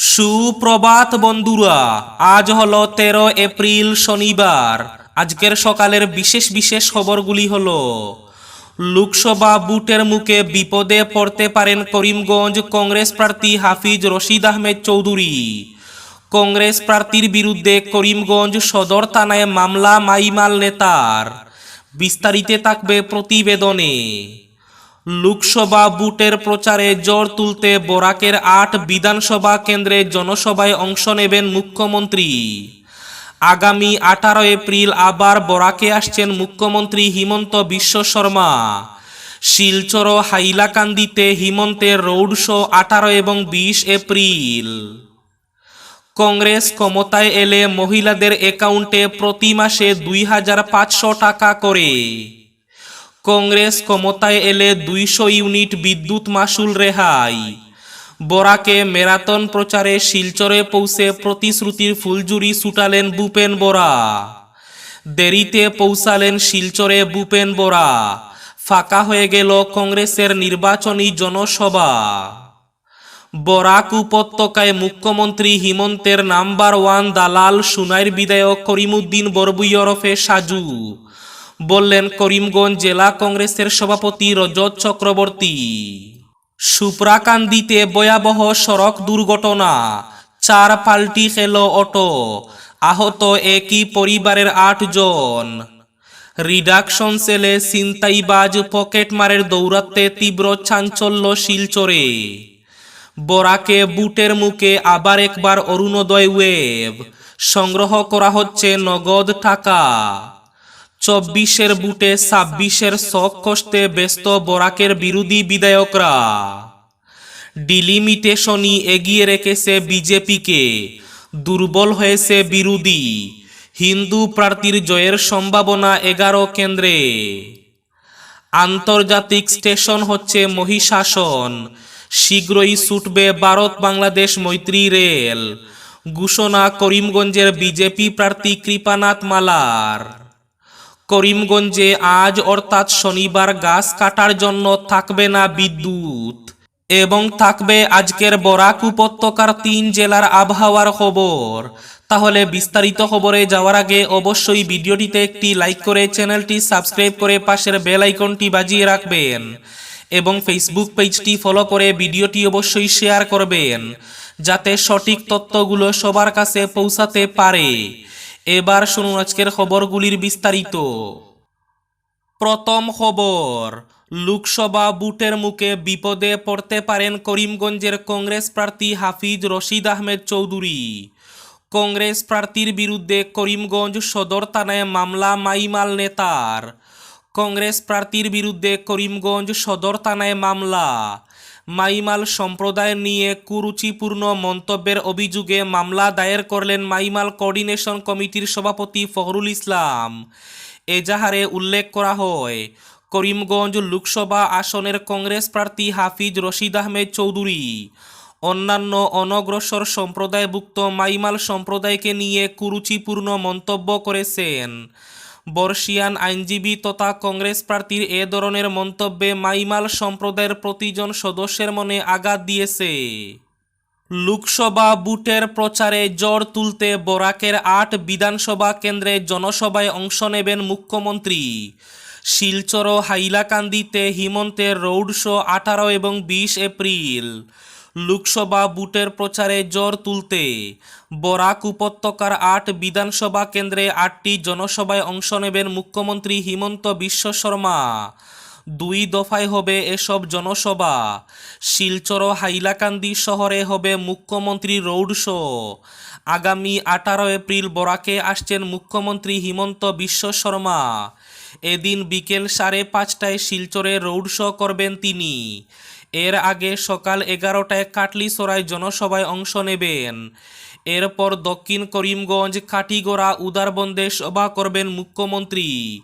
সুপ্রভাত বন্ধুরা, আজ হলো তেরো এপ্রিল শনিবার। আজকের সকালের বিশেষ বিশেষ খবরগুলি হল, লোকসভা বুটের মুখে বিপদে পড়তে পারেন করিমগঞ্জ কংগ্রেস প্রার্থী হাফিজ রশিদ আহমেদ চৌধুরী। কংগ্রেস প্রার্থীর বিরুদ্ধে করিমগঞ্জ সদর থানায় মামলা মাইমাল নেতার। বিস্তারিতে থাকবে প্রতিবেদনে। লোকসভা বুটের প্রচারে জোর তুলতে বরাকের আট বিধানসভা কেন্দ্রে জনসভায় অংশ নেবেন মুখ্যমন্ত্রী। আগামী আঠারো এপ্রিল আবার বরাকে আসছেন মুখ্যমন্ত্রী হিমন্ত বিশ্ব শর্মা। শিলচর হাইলাকান্দিতে হিমন্তের রোড শো আঠারো এবং বিশ এপ্রিল। কংগ্রেস ক্ষমতায় এলে মহিলাদের অ্যাকাউন্টে প্রতি মাসে দুই হাজার পাঁচশো টাকা করে। কংগ্রেস ক্ষমতায় এলে দুইশো ইউনিট বিদ্যুৎ মাসুল রেহাই। বরাকে ম্যারাথন প্রচারে শিলচরে পৌঁছে প্রতিশ্রুতির ফুলজুরি ছুটালেন ভূপেন বরা। দেরিতে পৌঁছালেন শিলচরে ভূপেন বরা। ফাঁকা হয়ে গেল কংগ্রেসের নির্বাচনী জনসভা। বরাক উপত্যকায় মুখ্যমন্ত্রী হিমন্তের নাম্বার ওয়ান দালাল সুনাইর বিধায়ক করিমুদ্দিন বরবুই ওরফে সাজু। বললেন, করিমগঞ্জ জেলা কংগ্রেসের সভাপতি রজত চক্রবর্তী, সুপ্রাকান্দিতে ভয়াবহ সড়ক দুর্ঘটনা, চার পাল্টি খেল অটো, আহত একই পরিবারের আটজন রিডাকশন সেলে ছিনতাইবাজ পকেটমারের দৌরাত্মে তীব্র চাঞ্চল্য শিলচরে। বরাকে বুটের মুখে আবার একবার অরুণোদয় ওয়েব। সংগ্রহ করা হচ্ছে নগদ টাকা। চব্বিশের বুটে, ছাব্বিশের শখ কষ্টে ব্যস্ত বরাকের বিরোধী বিধায়করা। ডিলিমিটেশনই এগিয়ে রেখেছে বিজেপিকে। দুর্বল হয়েছে বিরোধী। হিন্দু প্রার্থীর জয়ের সম্ভাবনা এগারো কেন্দ্রে। আন্তর্জাতিক স্টেশন হচ্ছে মহিষাসন। শীঘ্রই ছুটবে ভারত বাংলাদেশ মৈত্রী রেল। ঘোষণা করিমগঞ্জের বিজেপি প্রার্থী কৃপানাথ মালার। করিমগঞ্জে আজ অর্থাৎ শনিবার গাছ কাটার জন্য থাকবে না বিদ্যুৎ এবং থাকবে আজকের বরাক উপত্যকার তিন জেলার আবহাওয়ার খবর। তাহলে বিস্তারিত খবরে যাওয়ার আগে অবশ্যই ভিডিওটিতে একটি লাইক করে চ্যানেলটি সাবস্ক্রাইব করে পাশের বেল আইকনটি বাজিয়ে রাখবেন এবং ফেসবুক পেজটি ফলো করে ভিডিওটি অবশ্যই শেয়ার করবেন, যাতে সঠিক তথ্যগুলো সবার কাছে পৌঁছাতে পারে। এবার শুনুন আজকের খবরগুলির বিস্তারিত। প্রথম খবর, লোকসভা বুটের মুখে বিপদে পড়তে পারেন করিমগঞ্জের কংগ্রেস প্রার্থী হাফিজ রশিদ আহমেদ চৌধুরী। কংগ্রেস প্রার্থীর বিরুদ্ধে করিমগঞ্জ সদর থানায় মামলা মাইমাল নেতার। কংগ্রেস প্রার্থীর বিরুদ্ধে করিমগঞ্জ সদর থানায় মামলা। মাইমাল সম্প্রদায় নিয়ে কুরুচিপূর্ণ মন্তব্যের অভিযোগে মামলা দায়ের করলেন মাইমাল কোঅর্ডিনেশন কমিটির সভাপতি ফখরুল ইসলাম। এজাহারে উল্লেখ করা হয়, করিমগঞ্জ লোকসভা আসনের কংগ্রেস প্রার্থী হাফিজ রশিদ আহমেদ চৌধুরী, অন্যান্য অনগ্রসর সম্প্রদায়ভুক্ত মাইমাল সম্প্রদায়কে নিয়ে কুরুচিপূর্ণ মন্তব্য করেছেন। বর্ষিয়ান আইনজীবী তথা কংগ্রেস প্রার্থীর এ ধরনের মন্তব্যে মাইমাল সম্প্রদায়ের প্রতিজন সদস্যের মনে আঘাত দিয়েছে। লোকসভা বুটের প্রচারে জ্বর তুলতে বরাকের আট বিধানসভা কেন্দ্রে জনসভায় অংশ নেবেন মুখ্যমন্ত্রী। শিলচর হাইলাকান্দিতে হিমন্তের রোড শো আঠারো এবং বিশ এপ্রিল। লোকসভা বুটের প্রচারে জ্বর তুলতে। বরাক উপত্যকার আট বিধানসভা কেন্দ্রে আটটি জনসভায় অংশ নেবেন মুখ্যমন্ত্রী হিমন্ত বিশ্ব শর্মা। দুই দফায় হবে এসব জনসভা। শিলচর হাইলাকান্দি শহরে হবে মুখ্যমন্ত্রী রোড শো। আগামী আঠারো এপ্রিল বরাকে আসছেন মুখ্যমন্ত্রী হিমন্ত বিশ্ব শর্মা। এদিন বিকেল সাড়ে পাঁচটায় শিলচরে রোড শো করবেন তিনি। এর আগে সকাল এগারোটায় কাটলিসরায় জনসভায় অংশ নেবেন। এরপর দক্ষিণ করিমগঞ্জ কাটিগড়া উদারবন্দে সভা করবেন মুখ্যমন্ত্রী।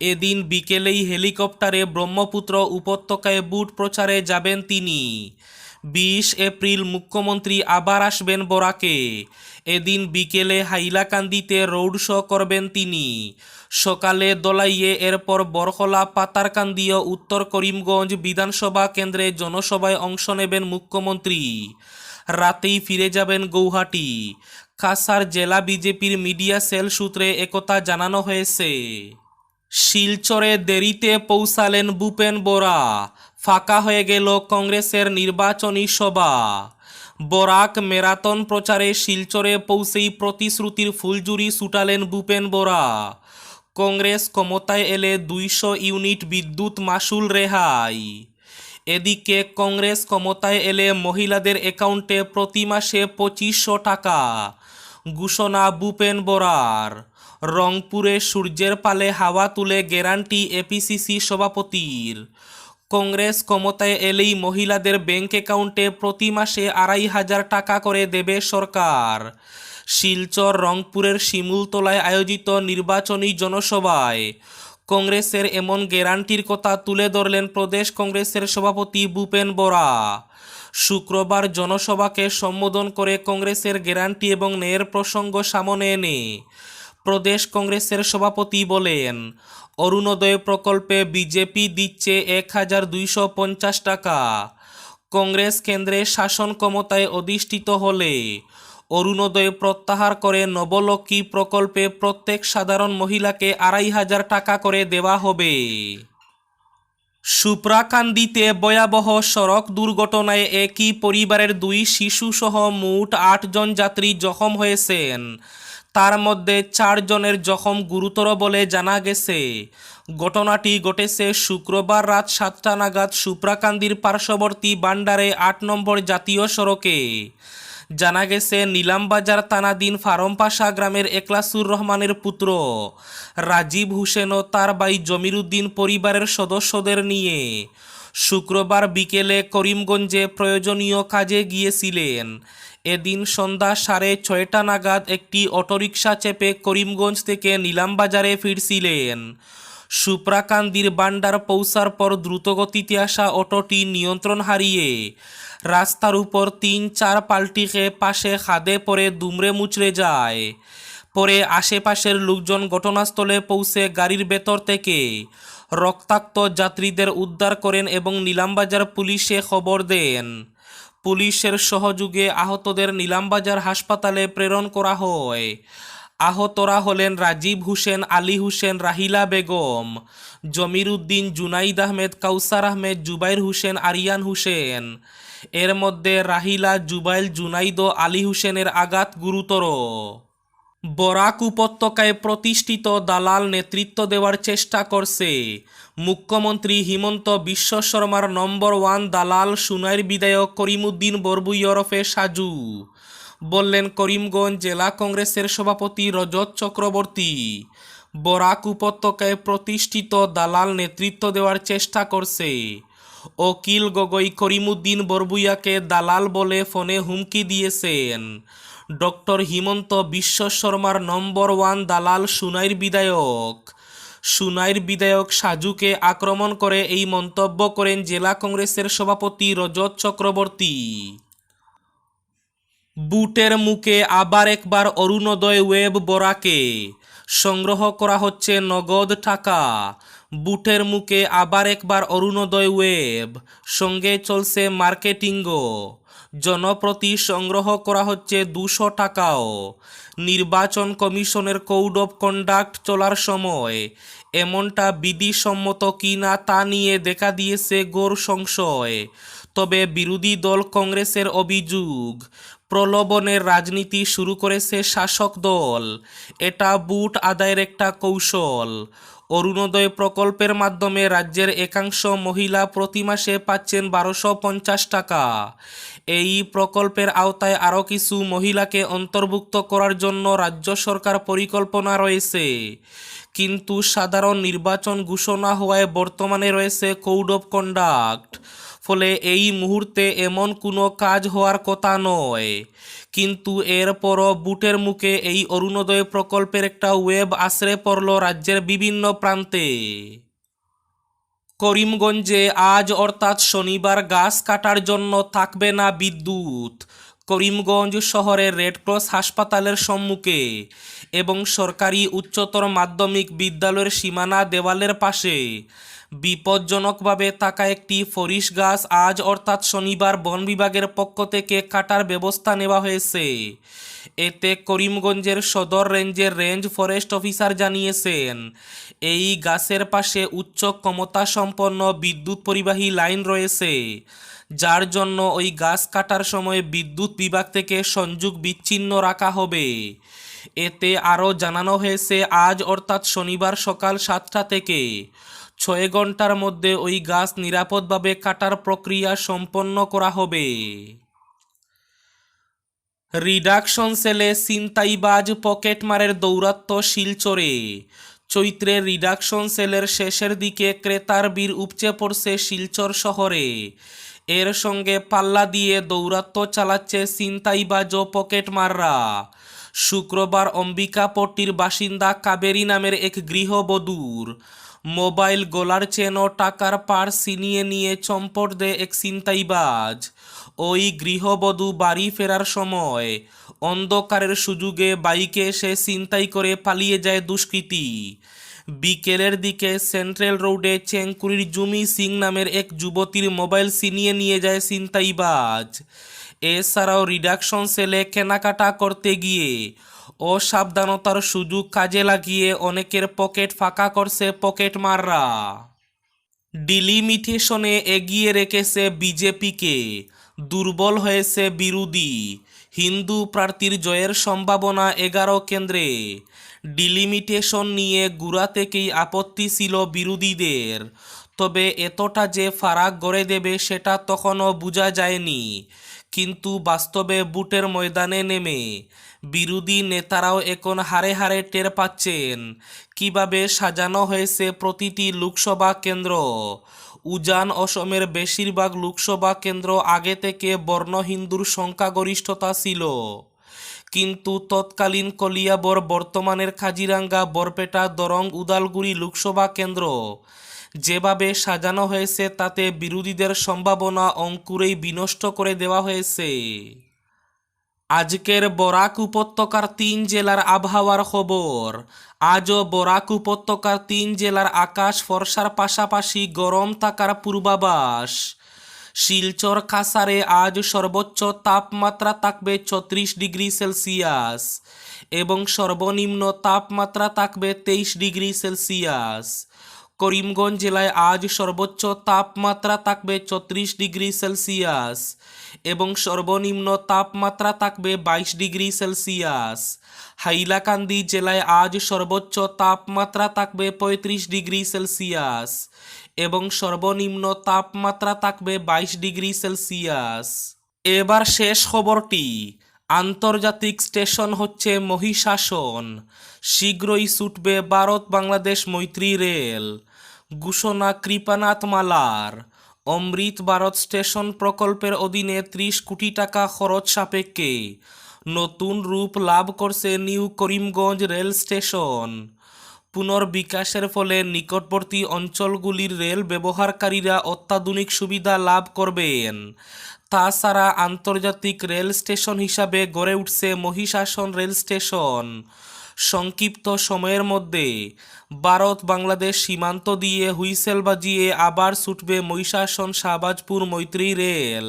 এদিন বিকেলেই হেলিকপ্টারে ব্রহ্মপুত্র উপত্যকায় বুট প্রচারে যাবেন তিনি। বিশ এপ্রিল মুখ্যমন্ত্রী আবার আসবেন বরাকে। এদিন বিকেলে হাইলাকান্দিতে রোড শো করবেন তিনি। সকালে দলাইয়ে, এরপর বরখলা, পাতারকান্দি ও উত্তর করিমগঞ্জ বিধানসভা কেন্দ্রে জনসভায় অংশ নেবেন মুখ্যমন্ত্রী। রাতেই ফিরে যাবেন গৌহাটি। কাসার জেলা বিজেপির মিডিয়া সেল সূত্রে একথা জানানো হয়েছে। শিলচরে দেরিতে পৌঁছালেন ভূপেন বোরা। ফাঁকা হয়ে গেল কংগ্রেসের নির্বাচনী সভা। বরাক ম্যারাথন প্রচারে শিলচরে পৌঁছেই প্রতিশ্রুতির ফুলজুরি ছুটালেন ভূপেন বোরা। কংগ্রেস ক্ষমতায় এলে দুইশো ইউনিট বিদ্যুৎ মাসুল রেহাই। এদিকে কংগ্রেস ক্ষমতায় এলে মহিলাদের অ্যাকাউন্টে প্রতি মাসে পঁচিশশো টাকা। ঘোষণা ভূপেন বোরার। রংপুরে সূর্যের পালে হাওয়া তুলে গ্যারান্টি এপিসিসি সভাপতির। কংগ্রেস ক্ষমতায় এলেই মহিলাদের ব্যাংক অ্যাকাউন্টে প্রতি মাসে আড়াই হাজার টাকা করে দেবে সরকার। শিলচর, রংপুরের শিমুলতলায় আয়োজিত নির্বাচনী জনসভায় কংগ্রেসের এমন গ্যারান্টির কথা তুলে ধরলেন প্রদেশ কংগ্রেসের সভাপতি ভূপেন বোরা। শুক্রবার জনসভাকে সম্বোধন করে কংগ্রেসের গ্যারান্টি এবং ন্যায়ের প্রসঙ্গ সামনে এনে প্রদেশ কংগ্রেসের সভাপতি বলেন অরুণোদয় প্রকল্পে বিজেপি দিচ্ছে এক হাজার দুইশো পঞ্চাশ টাকা। কংগ্রেস কেন্দ্রে শাসন ক্ষমতায় অধিষ্ঠিত হলে অরুণোদয় প্রত্যাহার করে নবলক্ষ্মী প্রকল্পে প্রত্যেক সাধারণ মহিলাকে আড়াই হাজার টাকা করে দেওয়া হবে। সুপ্রাকান্দিতে ভয়াবহ সড়ক দুর্ঘটনায় একই পরিবারের দুই শিশুসহ মোট আটজন যাত্রী জখম হয়েছেন। তার মধ্যে চারজনের জখম গুরুতর বলে জানা গেছে। ঘটনাটি ঘটেছে শুক্রবার রাত সাতটা নাগাদ সুপ্রাকান্দির পার্শ্ববর্তী বান্ডারে আট নম্বর জাতীয় সড়কে। জানা গেছে, নীলামবাজার তানাদিন ফারমপাশা গ্রামের একলাসুর রহমানের পুত্র রাজীব হুসেন ও তার ভাই জমিরুদ্দিন পরিবারের সদস্যদের নিয়ে শুক্রবার বিকেলে করিমগঞ্জে প্রয়োজনীয় কাজে গিয়েছিলেন। এদিন সন্ধ্যা সাড়ে ছয়টা নাগাদ একটি অটোরিকশা চেপে করিমগঞ্জ থেকে নিলামবাজারে ফিরছিলেন। সুপ্রাকান্দির বান্ডার পৌঁছার পর দ্রুতগতিতে আসা অটোটি নিয়ন্ত্রণ হারিয়ে রাস্তার উপর তিন চার পাল্টি খেয়ে পাশে খাদে পড়ে দুমড়ে মুচড়ে যায়। পরে আশেপাশের লোকজন ঘটনাস্থলে পৌঁছে গাড়ির ভেতর থেকে রক্তাক্ত যাত্রীদের উদ্ধার করেন এবং নিলামবাজার পুলিশে খবর দেন। পুলিশের সহযোগে আহতদের নিলামবাজার হাসপাতালে প্রেরণ করা হয়। আহতরা হলেন রাজীব হোসেন, আলী হোসেন, রাহিলা বেগম জমির উদ্দিন জুনাইদ আহমেদ, কাউসার আহমেদ, জুবাইর হোসেন, আরিয়ান হোসেন। এর মধ্যে রাহিলা, জুবাইল, জুনাইদ আলী হোসেনের আঘাত গুরুতর। বরাক উপত্যকায় প্রতিষ্ঠিত দালাল নেতৃত্ব দেওয়ার চেষ্টা করছে। মুখ্যমন্ত্রী হিমন্ত বিশ্ব শর্মার নম্বর ওয়ান দালাল সুনাইর বিধায়ক করিমুদ্দিন বরবুই ওরফে সাজু। বললেন, করিমগঞ্জ জেলা কংগ্রেসের সভাপতি রজত চক্রবর্তী, বরাক উপত্যকায় প্রতিষ্ঠিত দালাল নেতৃত্ব দেওয়ার চেষ্টা করছে। অকিল গগৈ করিমুদ্দিন বরবুইয়াকে দালাল বলে ফোনে হুমকি দিয়েছেন। ডক্টর হিমন্ত বিশ্ব শর্মার নম্বর ওয়ান দালাল সুনাইর বিধায়ক। সুনাইর বিধায়ক সাজুকে আক্রমণ করে এই মন্তব্য করেন জেলা কংগ্রেসের সভাপতি রজত চক্রবর্তী। বুটের মুখে আবার একবার অরুণোদয় ওয়েব বরাকে। সংগ্রহ করা হচ্ছে নগদ টাকা। বুটের মুখে আবার একবার অরুণোদয় ওয়েব। সঙ্গে চলছে মার্কেটিংও। জনপ্রতি সংগ্রহ করা হচ্ছে দুশো টাকাও। নির্বাচন কমিশনের কোড অফ কন্ডাক্ট চলার সময় এমনটা বিধিসম্মত কি না তা নিয়ে দেখা দিয়েছে গোর সংশয়। তবে বিরোধী দল কংগ্রেসের অভিযোগ, প্রলোভনের রাজনীতি শুরু করেছে শাসক দল। এটা বুট আদায়ের একটা কৌশল। অরুণোদয় প্রকল্পের মাধ্যমে রাজ্যের একাংশ মহিলা প্রতি মাসে পাচ্ছেন বারোশো পঞ্চাশ টাকা। এই প্রকল্পের আওতায় আরও কিছু মহিলাকে অন্তর্ভুক্ত করার জন্য রাজ্য সরকার পরিকল্পনা রয়েছে। কিন্তু সাধারণ নির্বাচন ঘোষণা হওয়ায় বর্তমানে রয়েছে কোড অব কন্ডাক্ট ফলে এই মুহূর্তে এমন কোনো কাজ হওয়ার কথা নয়। কিন্তু এরপরও বুটের মুখে এই অরুণোদয় প্রকল্পের একটা ওয়েব আশ্রে পড়ল রাজ্যের বিভিন্ন প্রান্তে। করিমগঞ্জে আজ অর্থাৎ শনিবার গাছ কাটার জন্য থাকবে না বিদ্যুৎ। করিমগঞ্জ শহরের রেডক্রস হাসপাতালের সম্মুখে এবং সরকারি উচ্চতর মাধ্যমিক বিদ্যালয়ের সীমানা দেওয়ালের পাশে। বিপজ্জনকভাবে থাকা একটি ফরিস গাছ আজ অর্থাৎ শনিবার বন বিভাগের পক্ষ থেকে কাটার ব্যবস্থা নেওয়া হয়েছে। এতে করিমগঞ্জের সদর রেঞ্জের রেঞ্জ ফরেস্ট অফিসার জানিয়েছেন, এই গাছের পাশে উচ্চ ক্ষমতা সম্পন্ন বিদ্যুৎ পরিবাহী লাইন রয়েছে, যার জন্য ওই গাছ কাটার সময় বিদ্যুৎ বিভাগ থেকে সংযোগ বিচ্ছিন্ন রাখা হবে। এতে আরও জানানো হয়েছে, আজ অর্থাৎ শনিবার সকাল সাতটা থেকে ছয় ঘণ্টার মধ্যে ওই গাছ নিরাপদভাবে কাটার প্রক্রিয়া সম্পন্ন করা হবে। রিডাকশন সেলে ছিনতাইবাজ পকেটমারের দৌরাত্ম্য শিলচরে। চৈত্রে রিডাকশন সেলের শেষের দিকে ক্রেতার বীর উপচে পড়ছে শিলচর শহরে। এর সঙ্গে পাল্লা দিয়ে দৌরাত্ম্য চালাচ্ছে ছিনতাইবাজ পকেটমাররা শুক্রবার অম্বিকাপট্টির বাসিন্দা কাবেরী নামের এক গৃহবধূর মোবাইল গোলার চেন ও টাকার পার ছিনিয়ে নিয়ে চম্পট দে এক ছিনতাইবাজ। ওই গৃহবধূ বাড়ি ফেরার সময় অন্ধকারের সুযোগে বাইকে এসে ছিনতাই করে পালিয়ে যায় দুষ্কৃতী। বিকেলের দিকে সেন্ট্রাল রোডে চেংকুরির জুমি সিং নামের এক যুবতীর মোবাইল ছিনিয়ে নিয়ে যায় ছিনতাইবাজ। এছাড়াও রিডাকশন সেলে কেনাকাটা করতে গিয়ে অসাবধানতার সুযোগ কাজে লাগিয়ে অনেকের পকেট ফাঁকা করছে পকেট মাররা। ডিলিমিটেশনে এগিয়ে রেখেছে বিজেপিকে। দুর্বল হয়েছে বিরোধী। হিন্দু প্রার্থীর জয়ের সম্ভাবনা এগারো কেন্দ্রে। ডিলিমিটেশন নিয়ে গুড়া থেকেই আপত্তি ছিল বিরোধীদের। তবে এতটা যে ফারাক গড়ে দেবে সেটা তখনও বোঝা যায়নি। কিন্তু বাস্তবে বুটের ময়দানে নেমে বিরোধী নেতারাও এখন হারে হারে টের পাচ্ছেন। কীভাবে সাজানো হয়েছে প্রতিটি লোকসভা কেন্দ্র? উজান অসমের বেশিরভাগ লোকসভা কেন্দ্র আগে থেকে বর্ণ হিন্দুর সংখ্যাগরিষ্ঠতা ছিল। কিন্তু তৎকালীন কলিয়াবর, বর্তমানের খাজিরাঙ্গা বরপেটা, দরং, উদালগুড়ি লোকসভা কেন্দ্র যেভাবে সাজানো হয়েছে তাতে বিরোধীদের সম্ভাবনা অঙ্কুরেই বিনষ্ট করে দেওয়া হয়েছে। আজকের বরাক উপত্যকার তিন জেলার আবহাওয়ার খবর। আজও বরাক উপত্যকার তিন জেলার আকাশ ফর্সার পাশাপাশি গরম থাকার পূর্বাভাস। শিলচর কাসারে আজ সর্বোচ্চ তাপমাত্রা থাকবে ছত্রিশ ডিগ্রি সেলসিয়াস এবং সর্বনিম্ন তাপমাত্রা থাকবে তেইশ ডিগ্রি সেলসিয়াস। করিমগঞ্জ জেলায় আজ সর্বোচ্চ তাপমাত্রা থাকবে ছত্রিশ ডিগ্রি সেলসিয়াস এবং সর্বনিম্ন তাপমাত্রা থাকবে বাইশ ডিগ্রি সেলসিয়াস। হাইলাকান্দি জেলায় আজ সর্বোচ্চ তাপমাত্রা থাকবে পঁয়ত্রিশ ডিগ্রি সেলসিয়াস এবং সর্বনিম্ন তাপমাত্রা থাকবে বাইশ ডিগ্রি সেলসিয়াস। এবার শেষ খবরটি। আন্তর্জাতিক স্টেশন হচ্ছে মহিষাসন। শীঘ্রই ছুটবে ভারত বাংলাদেশ মৈত্রী রেল। ঘোষণা কৃপানাথ মালার। অমৃত ভারত স্টেশন প্রকল্পের অধীনে ত্রিশ কোটি টাকা খরচ সাপেক্ষে নতুন রূপ লাভ করছে নিউ করিমগঞ্জ রেল স্টেশন। পুনর্বিকাশের ফলে নিকটবর্তী অঞ্চলগুলির রেল ব্যবহারকারীরা অত্যাধুনিক সুবিধা লাভ করবেন। তাছাড়া আন্তর্জাতিক রেল স্টেশন হিসাবে গড়ে উঠছে মহিষাসন রেল স্টেশন। সংক্ষিপ্ত সময়ের মধ্যে। ভারত বাংলাদেশ সীমান্ত দিয়ে হুইসেল বাজিয়ে আবার ছুটবে মহিষাসন শাহবাজপুর মৈত্রী রেল।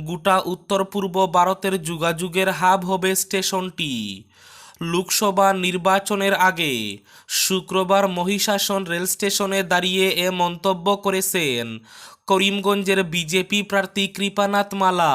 গোটা উত্তর পূর্ব ভারতের যুগাযুগের হাব হবে স্টেশনটি। লোকসভা নির্বাচনের আগে শুক্রবার মহিষাসন রেল স্টেশনে দাঁড়িয়ে এ মন্তব্য করেছেন করিমগঞ্জের বিজেপি প্রার্থী কৃপানাথ মালা।